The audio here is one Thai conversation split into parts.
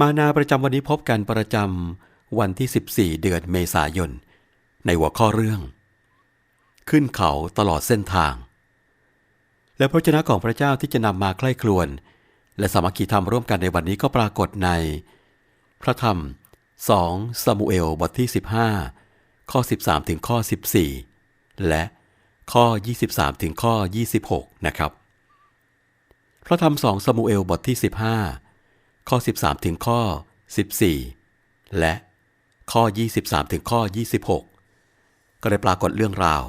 มานาประจำวันนี้พบกันประจำวันที่ 14 เดือนเมษายน ในหัวข้อเรื่อง ขึ้นเขาตลอดเส้นทาง และพระเจ้าของพระเจ้าที่จะนำมาใคร่ครวญและสามัคคีธรรมร่วมกันในวันนี้ก็ปรากฏใน พระธรรม 2 ซามูเอลบทที่ 15 ข้อ 13 ถึงข้อ 14 และข้อ 23 ถึงข้อ 26 นะครับ พระธรรม 2 ซามูเอลบทที่ 15 ข้อ 13 ถึงข้อ 14 และข้อ 23 ถึงข้อ 26 ก็ได้ปรากฏเรื่องราว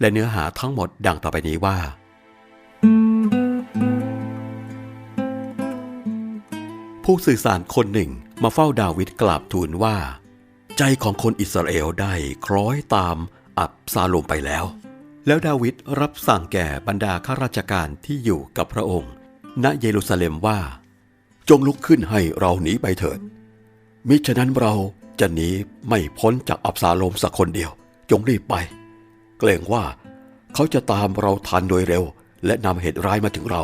และเนื้อหาทั้งหมดดังต่อไปนี้ว่า ผู้สื่อสารคนหนึ่งมาเฝ้าดาวิดกราบทูลว่า ใจของคนอิสราเอลได้คล้อยตามอับซาโลมไปแล้ว แล้วดาวิดรับสั่งแก่บรรดาข้าราชการที่อยู่กับพระองค์ ณเยรูซาเล็มว่า จงลุกขึ้นให้เราหนีไปเถิด มิฉะนั้นเราจะหนีไม่พ้นจากอับซาโลมสักคนเดียว จงรีบไป เกรงว่าเขาจะตามเราทันโดยเร็ว และนำเหตุร้ายมาถึงเรา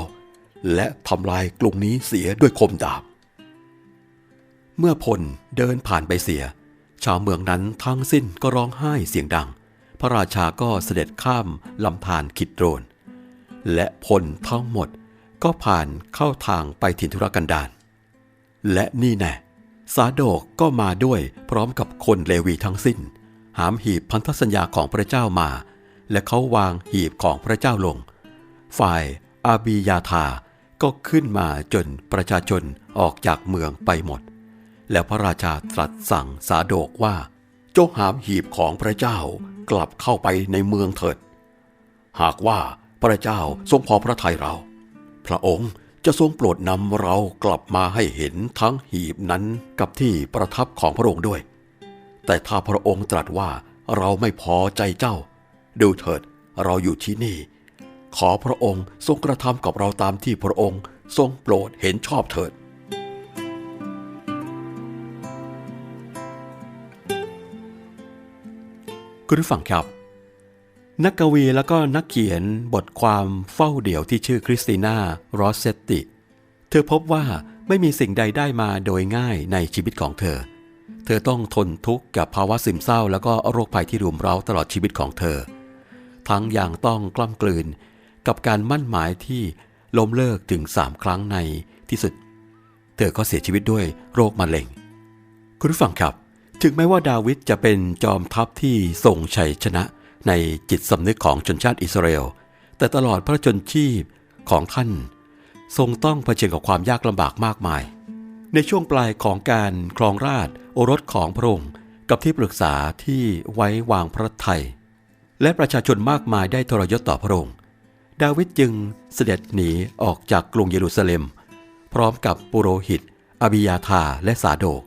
และทำลายกรุงนี้เสียด้วยคมดาบ เมื่อพลเดินผ่านไปเสีย ชาวเมืองนั้นทั้งสิ้นก็ร้องไห้เสียงดัง พระราชาก็เสด็จข้ามลำธารคิดโรนและพลทั้งหมด ก็ผ่านเข้าทางไปถิ่นธุรกันดารและนี่แน่สาโดกก็มาด้วยพร้อมกับคนเลวีทั้งสิ้น หามหีบพันธสัญญาของพระเจ้ามา และเขาวางหีบของพระเจ้าลง ฝ่ายอาบียาธาก็ขึ้นมาจนประชาชนออกจากเมืองไปหมด แล้วพระราชาตรัสสั่งสาโดกว่า จงหามหีบของพระเจ้ากลับเข้าไปในเมืองเถิด หากว่าพระเจ้าทรงพอพระทัยเรา ระองค์จะทรงโปรดนำเรากลับมาให้เห็นทั้งหีบนั้นกับที่ประทับของพระองค์ด้วย แต่ถ้าพระองค์ตรัสว่าเราไม่พอใจเจ้า ดูเถิดเราอยู่ที่นี่ ขอพระองค์ทรงกระทำกับเราตามที่พระองค์ทรงโปรดเห็นชอบเถิด คุณผู้ฟังครับ นักกวีแล้วก็นักเขียนบทความเฝ้าเดี่ยวที่ชื่อคริสติน่ารอสเซตติ เธอพบว่าไม่มีสิ่งใดได้มาโดยง่ายในชีวิตของเธอ เธอต้องทนทุกข์กับภาวะซึมเศร้า แล้วก็โรคภัยที่รุมเร้าตลอดชีวิตของเธอ ทั้งอย่างต้องกล้ำกลืนกับการมั่นหมายที่ล้มเลิกถึงสามครั้งในที่สุด เธอก็เสียชีวิตด้วยโรคมะเร็ง คุณผู้ฟังครับ ถึงแม้ว่าดาวิดจะเป็นจอมทัพที่ทรงชัยชนะ ในจิตสำนึกของชนชาติอิสราเอล แต่ตลอดพระชนชีพของท่าน ทรงต้องเผชิญกับความยากลำบากมากมาย ในช่วงปลายของการครองราชโอรสของพระองค์กับที่ปรึกษาที่ไว้วางพระทัยและประชาชนมากมายได้ทรยศต่อพระองค์ ดาวิดจึงเสด็จหนีออกจากกรุงเยรูซาเล็ม พร้อมกับปุโรหิตอบิยาธาและสาโดก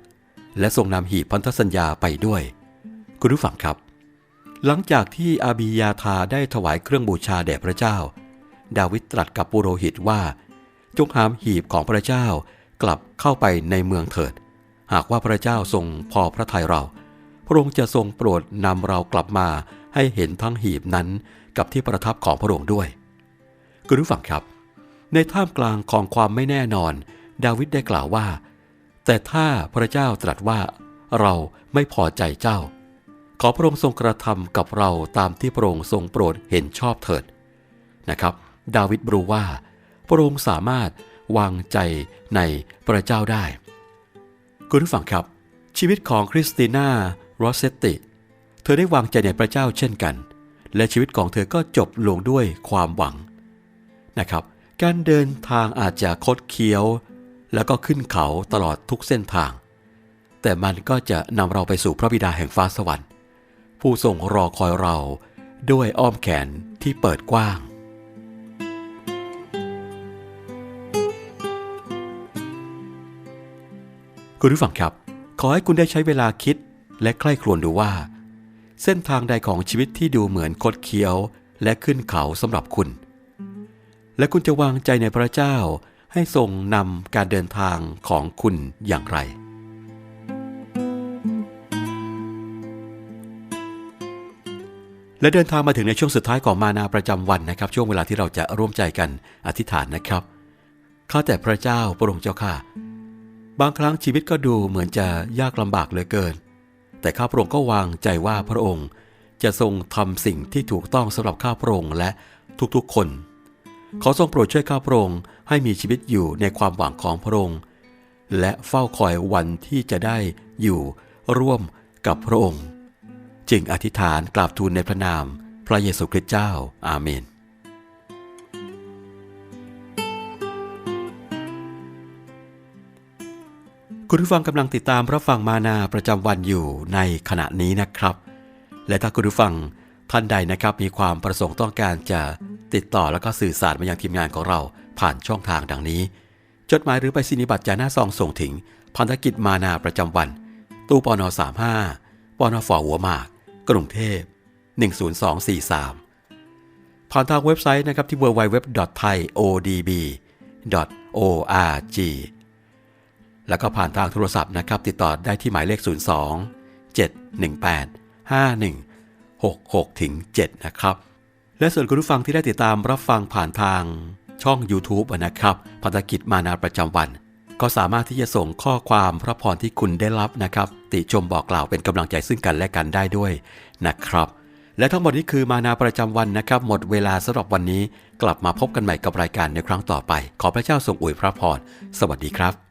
และทรงนำหีบพันธสัญญาไปด้วย คุณผู้ฟังครับ หลังจากที่อาบิยาธาได้ถวายเครื่องบูชาแด่พระเจ้า ดาวิดตรัสกับปุโรหิตว่า จงหามหีบของพระเจ้ากลับเข้าไปในเมืองเถิด หากว่าพระเจ้าทรงพอพระทัยเรา พระองค์จะทรงโปรดนำเรากลับมาให้เห็นทั้งหีบนั้นกับที่ประทับของพระองค์ด้วยคุณผู้ฟังครับ ในท่ามกลางของความไม่แน่นอน ดาวิดได้กล่าวว่า แต่ถ้าพระเจ้าตรัสว่าเราไม่พอใจเจ้า ขอพระองค์ทรงกระทำกับเราตามที่พระองค์ทรงโปรดเห็นชอบเถิดนะครับ ดาวิดรู้ว่า พระองค์สามารถวางใจในพระเจ้าได้ คุณผู้ฟังครับ ชีวิตของคริสติน่ารอสเซตติ เธอได้วางใจในพระเจ้าเช่นกัน และชีวิตของเธอก็จบลงด้วยความหวังนะครับ การเดินทางอาจจะคดเคี้ยว แล้วก็ขึ้นเขาตลอดทุกเส้นทาง แต่มันก็จะนำเราไปสู่พระบิดาแห่งฟ้าสวรรค์ ผู้ทรงรอคอยเราด้วยอ้อมแขนที่เปิดกว้าง คุณผู้ฟังครับ ขอให้คุณได้ใช้เวลาคิดและใคร่ครวญดูว่า เส้นทางใดของชีวิตที่ดูเหมือนคดเคี้ยวและขึ้นเขาสำหรับคุณ และคุณจะวางใจในพระเจ้าให้ทรงนำการเดินทางของคุณอย่างไร และเดินทางมาถึงในช่วงสุดท้ายของมานาประจำวันนะครับ ช่วงเวลาที่เราจะร่วมใจกันอธิษฐานนะครับข้าแต่พระเจ้าพระองค์เจ้าข้าบางครั้งชีวิตก็ดูเหมือนจะยากลำบากเหลือเกิน แต่ข้าพระองค์ก็วางใจว่าพระองค์จะทรงทำสิ่งที่ถูกต้องสำหรับข้าพระองค์และทุกๆคน ขอทรงโปรดช่วยข้าพระองค์ให้มีชีวิตอยู่ในความหวังของพระองค์ และเฝ้าคอยวันที่จะได้อยู่ร่วมกับพระองค์ จึงอธิษฐานกราบทูลในพระนาม พระเยซูคริสต์เจ้า อาเมน คุณผู้ฟังกำลังติดตามรับฟังมานาประจำวันอยู่ในขณะนี้นะครับ และถ้าคุณผู้ฟังท่านใดนะครับมีความประสงค์ต้องการจะติดต่อแล้วก็สื่อสารมายังทีมงานของเราผ่านช่องทางดังนี้ จดหมายหรือไปสินิบัตรจาหน้าซองส่งถึงพันธกิจมานาประจำวัน ตู้ปนอ35ปนฝหัวหมาก กรุงเทพ 10243 ผ่านทางเว็บไซต์นะครับที่ www.thaiodb.org แล้วก็ผ่านทางโทรศัพท์นะครับ ติดต่อได้ที่หมายเลข 02 718 5166ถึง7นะครับ และส่วนคุณผู้ฟังที่ได้ติดตามรับฟังผ่านทางช่อง YouTube นะครับพันธกิจมานาประจำวัน ก็สามารถที่จะส่งข้อความพระพรที่คุณได้รับนะครับ ติชมบอกกล่าวเป็นกำลังใจซึ่งกันและกันได้ด้วยนะครับ และทั้งหมดนี้คือมานาประจำวันนะครับ หมดเวลาสำหรับวันนี้ กลับมาพบกันใหม่กับรายการในครั้งต่อไป ขอพระเจ้าทรงอวยพระพรสวัสดีครับ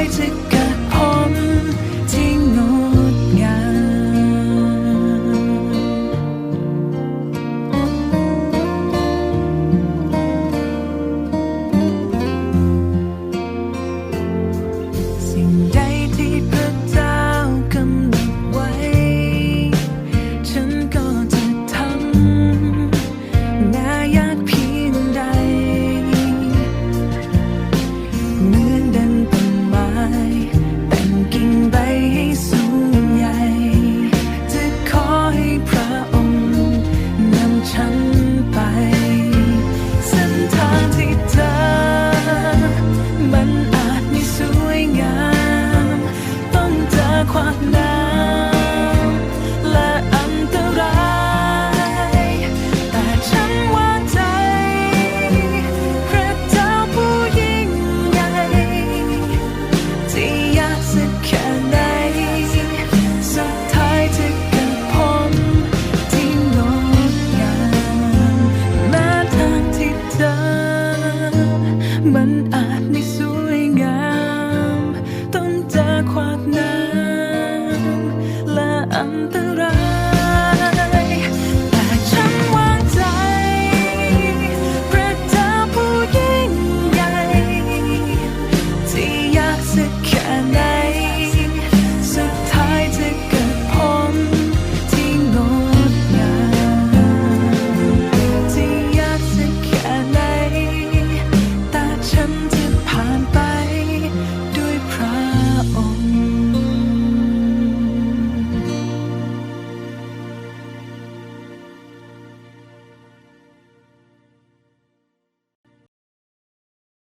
try to go. antes